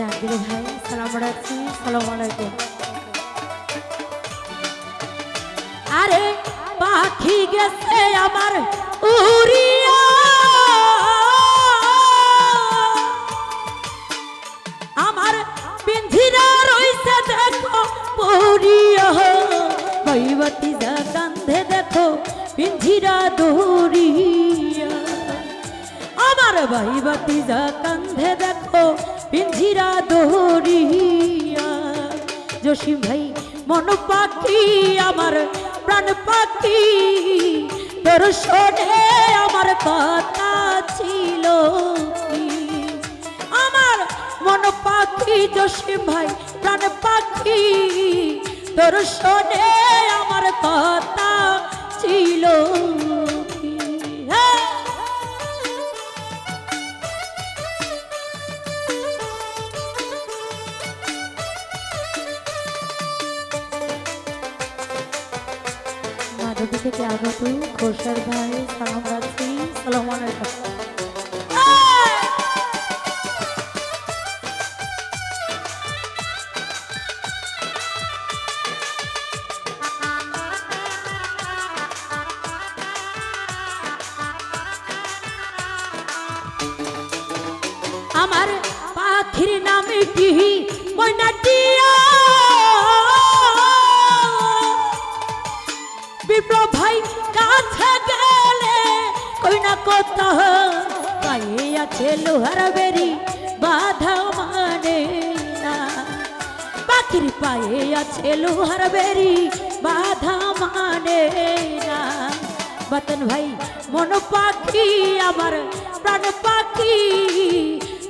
জাহাঙ্গীর ভাই, সালাম রাখছি, সালাম আলাইকুম। আরে, পাখি গেছে আমার উড়িয়া। আমার পিঞ্জিরা রইছে, দেখো, পড়িয়া। কৈবতী যা কান্ধে দেখো, পিঞ্জিরা দৌড়িয়া। আমার ভাইবাতি যা কান্ধে দেখো পিঞ্জিরা দৌড়িয়া জসিম ভাই মন পাখি আমার প্রাণ পাখি তোর শোনে আমার কথা ছিল আমার মন পাখি জসিম ভাই প্রাণ পাখি তোর শোনে আমার কথা ছিল মাধবী থেকে আগত খোরশের ভাই সালাম রাখছি আমার পাখির নামে কি? বিপ্লব ভাই কাছে গেলে কই না কথা পায়ে আছে লোহার বেরি বাধা মানে না। পাখির পায়ে আছে লোহার বেরি বাধা মানে না। বাতন ভাই, মন পাখি আমার, প্রাণ পাখি,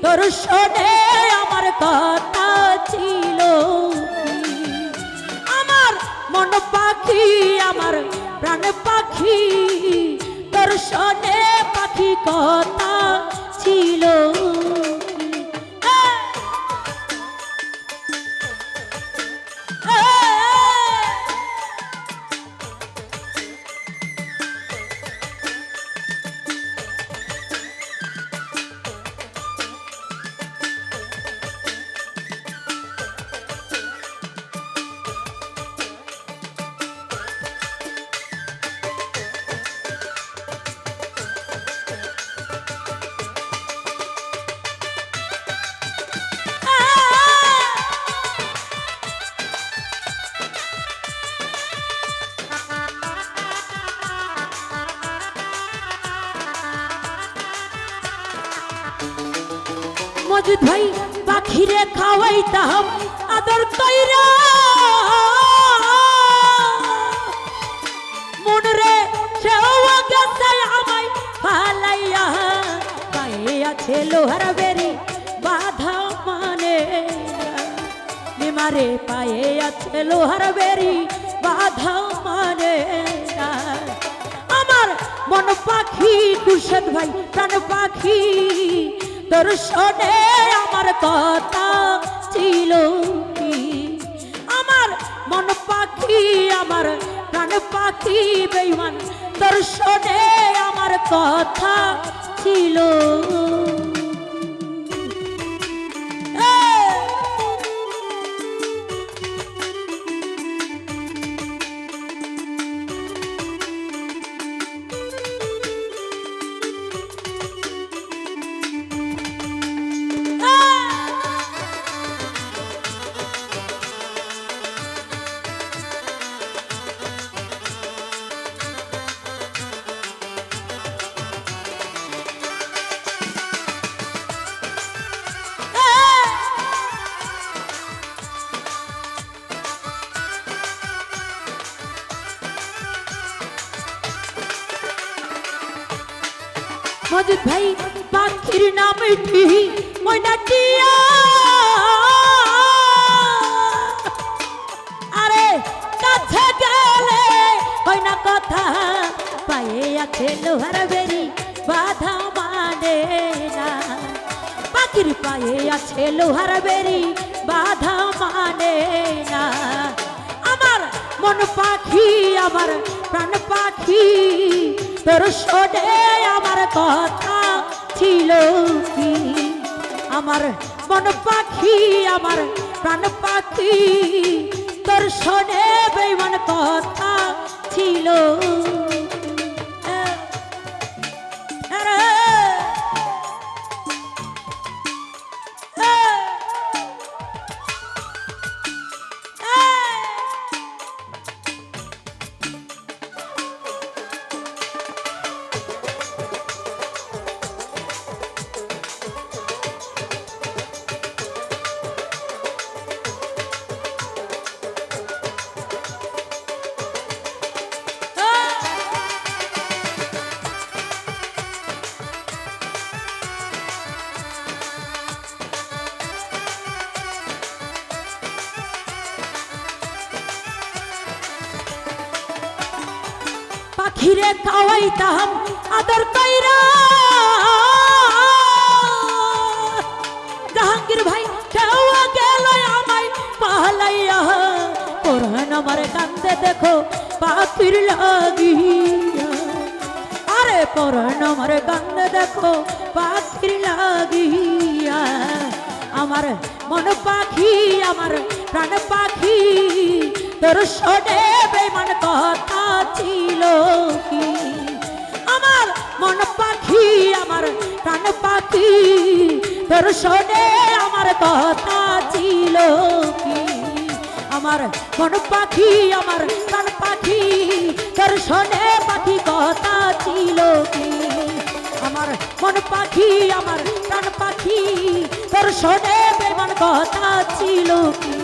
তোর শোনে আমার কথা ছিল। আমার মন পাখি আমার প্রাণ পাখি দর্শনে শোনে পাখি কথা ছিল। মজুদ ভাই পাখিরে খাওয়াইতাম, আদর কইরা। মন রে সেও গেছে আমায় ফালাইয়া, পায়ে আছে লোহার বেরি বাধা মানে। নিমারে পায়ে আছে লোহার বেরি বাধা মানে। আমার মন পাখি কুশদ ভাই, প্রাণ পাখি। তোর শোনে আমার কথা ছিল কি? আমার মন পাখি, আমার প্রাণ পাখি বেইমান দর্শনে শোনে আমার কথা ছিল মজিদ ভাই, পাখির নামটি ময়নাটিয়া আরে, কাছে গেলে কই না কথা, পায়ে আছে লোহার বেরি বাধা মানে না। পাখির পায়ে আছে লোহার বেরি বাধা মানে না। আমার মন পাখি, আমার প্রাণ পাখি। তোর শোনে, আমার কথা ছিল কি? আমার মন পাখি, আমার প্রাণ পাখি তোর শোনে বেমন কথা ছিল পাখিরে খাওয়াইতাম আদর কইরা। জাহাঙ্গীর ভাই, কেউ গেল আমায় পালাইয়া। কোরআন আমার কান্দে দেখো, পাখির লাগিয়া। আরে কোরআন আমার কান্দে দেখো, পাখির লাগিয়া। আমার মন পাখি, আমার প্রাণ পাখি, তোর শোনে বেমান কথা ছিল কি? আমার মন পাখি, আমার প্রাণ পাখি তোর শোনে আমার কথা ছিল কি? আমার মন পাখি, আমার প্রাণ পাখি তোর শোনে পাখি কথা ছিল কি? আমার মন পাখি, আমার প্রাণ পাখি তোর শোনে বেমান কথা ছিল কি?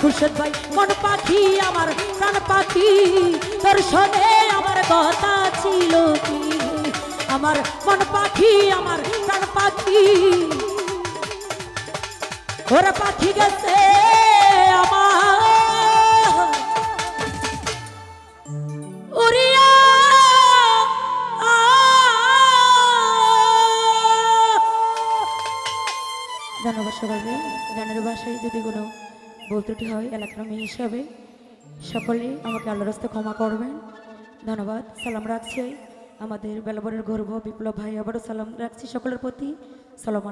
খুরশেদ ভাই মন পাখি আমার প্রাণ পাখি? তোর শোনে আমার কথা ছিল কি? আমার মন পাখি আমার প্রাণ পাখি? ওরা পাখি গেছে আমার। গানের ভাষায় যদি কোনো বলতুটি হয়, এলাকার মেয়ে হিসাবে সকলে আমাকে আল্লাহর রাস্তা ক্ষমা করবেন। ধন্যবাদ, সালাম রাখছি। আমাদের বেলাবরের গর্ব, বিপ্লব ভাই, আবারও সালাম রাখছি সকলের প্রতি। সালাম